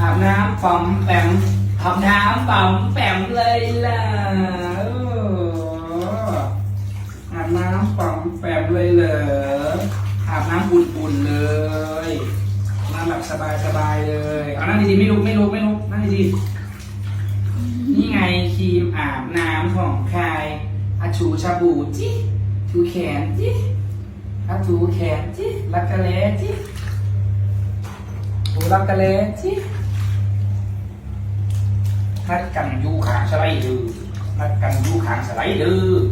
อาบน้ำป๋อมแปมอาบน้ำป๋อมแปมเลยล่ะอาบน้ำป๋อมแปมเลยเหรออาบน้ำอุ่นๆเลยน้ำแบบสบายๆเลยเอานั่งดีๆไม่ลุกไม่ลุกไม่ลุกนั่งดีๆนี่ไงครีมอาบน้ำของใครอาชูชาบูจิถูแขนจิอาถูแขนจิรักกะเลจิถูรักกะเลจิัดกันยูขางสไลเดอร์รัดกันยูขางสไลเดอร์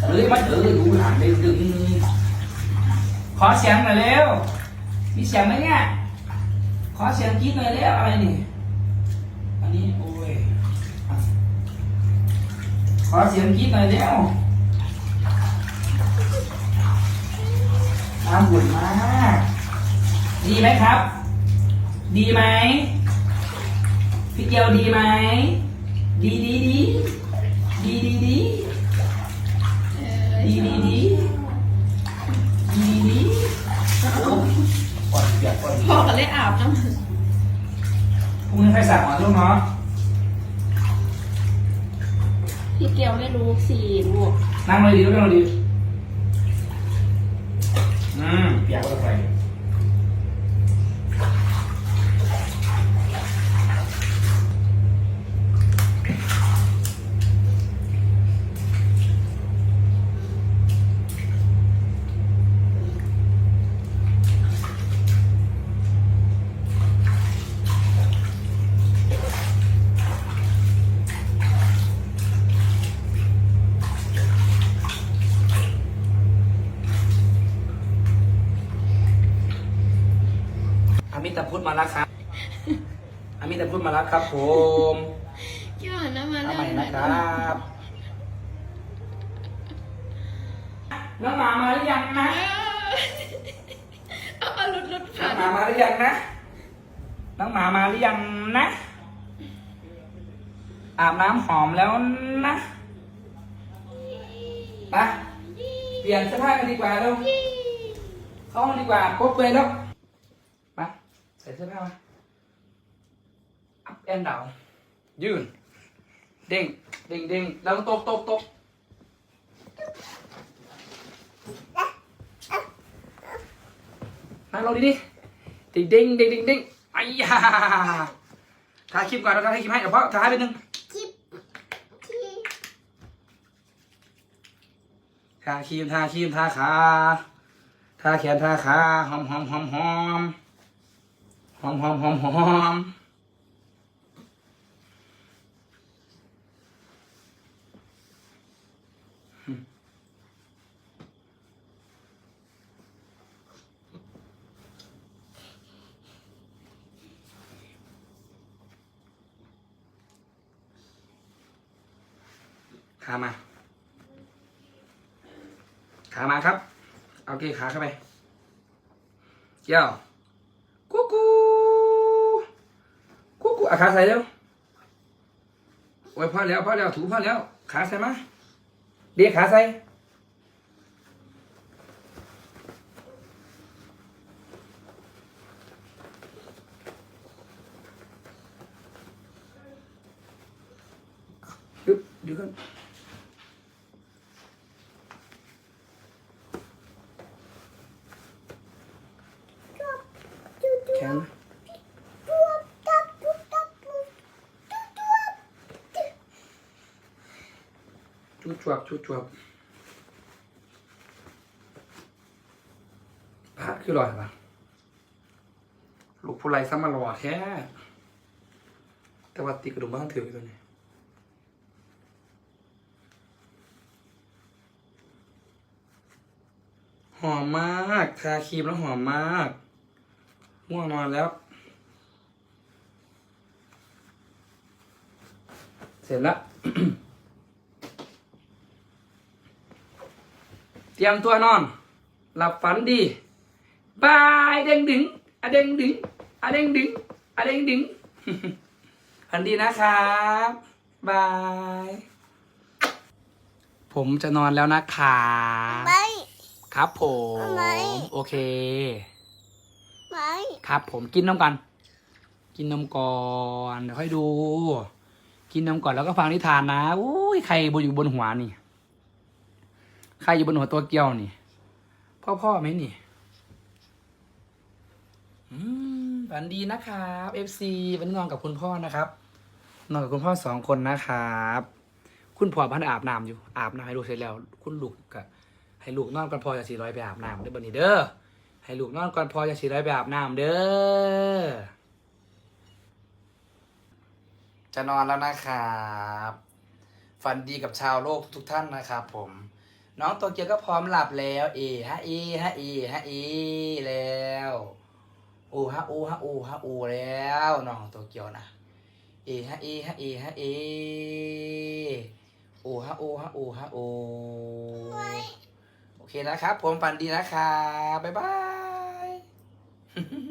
กะเลยมาเถอยูขางได้ดึงขอเสียงหน่อยเร็วมีเสียงไหมเนี่ยขอเสียงกรี๊ดหน่อยเร็วอะไรนี่อันนี้โอ้ยขอเสียงกรี๊ดหน่อยเร็วน้ำบุญมาก ดีไหมครับ ดีไหม พี่เกียวดีไหม ดีดีดีดีดีดีดีดีดีดีดีโอ้ยปล่อยเปียกปล่อยเปียกพ่อก็เลยอาบน้พรุ่งนี้ใครสั่งหมอลูกเนาะำพี่เกียวไม่รู้สีลูกนั่งเลยดีลูกนั่งเลยดีอืมเปียกก็ต้องไป ตาพุทธมาแล้วครับอามิตาพุทธมาแล้วครับ ผมเกี่ยวหันหน้ามาเอาเร็วใหม่นะครับน้องหมามาหรือยังนะเอาเอาลุดลุดน้ผ่าองนหมามาหรือยังนะน้องหมามาหรือยังนะ อาบน้ำหอมแล้วนะไปเปลี่ยนเสื้อผ้ากันดีกว่าเร็วเข้าห้องดีกว่าครบเลยแล้วมาใส่เสื้อผ้ามา up and down ยืน เด้ง เด้งเด้งแล้วตกตกตกนั่งลงดิดิเด้งเด้งเด้งเด้งไอ้ยาถ่ายคลิปก่อนแล้วถ่ายคลิปให้เดี๋ยวพ่อถ่ายไปหนึ่งทาครีมทาครีมทาขาทาแขนทาขาหอมหอมหอมหอม หอมหอมหอมหอมขามา ขามาครับ เอาเกขาเข้าไปเกี่ยวกุ๊กกูกุ๊กกูเอาขาใส่เร็วโอ้ยพอแล้วพอแล้วถูพอแล้ว ขาใส่มาเดียกขาใส่ดึ๊บเดี๋ยวกันแขนมาจุดจ วบจุดจวบพระคือลอยปะลูกผู้ไรซ้ำมารอแท้แต่ว่าตีกระดุมบ้างถือตัวนี้หอมมากทาครีมแล้วหอมมากง่วงนอนแล้ว เสร็จแล้ว เตรียมตัวนอน หลับฝันดีบายเด้งดึงอะเด้งดึงอะเด้งดึงอะเด้งดึงฝันดีนะครับบาย ผมจะนอนแล้วนะคะไม่ครับผมไม่โอเค ไม่ครับผมกินน้ำกัน กินนมก่อนเดี๋ยวค่อยดู กินนมก่อนแล้วก็ฟังนิทานนะอุ้ยใครบนอยู่บนหัวนี่ใครอยู่บนหัวตัวเกียวนี่ พ่อพ่อไหมนี่ฝันดีนะครับ FC วันนี้นอนกับคุณพ่อนะครับ นอนกับคุณพ่อสองคนนะครับ คุณพ่อพันอาบน้ำอยู่อาบน้ำให้ลูกเสร็จแล้ว คุณลูกก็ให้ลูกนอนก่อนพ่อจะสี่ร้อยไปอาบน้ำเด้อบันนี้เด้อให้ลูกนอนก่อนพ่อจะสี่ร้อยไปอาบน้ำเด้อจะนอนแล้วนะครับ ฝันดีกับชาวโลกทุกท่านนะครับผม น้องโตเกียวก็พร้อมหลับแล้วเอฮะเอฮะเอฮะเอแล้วอูฮะอูฮะอูฮะอูแล้วน้องโตเกียวนะเอฮะเอฮะเอฮะเออูฮะอูฮะอูฮะอูโอเคนะครับ ผมฝันดีนะครับบ๊ายบายเสียตา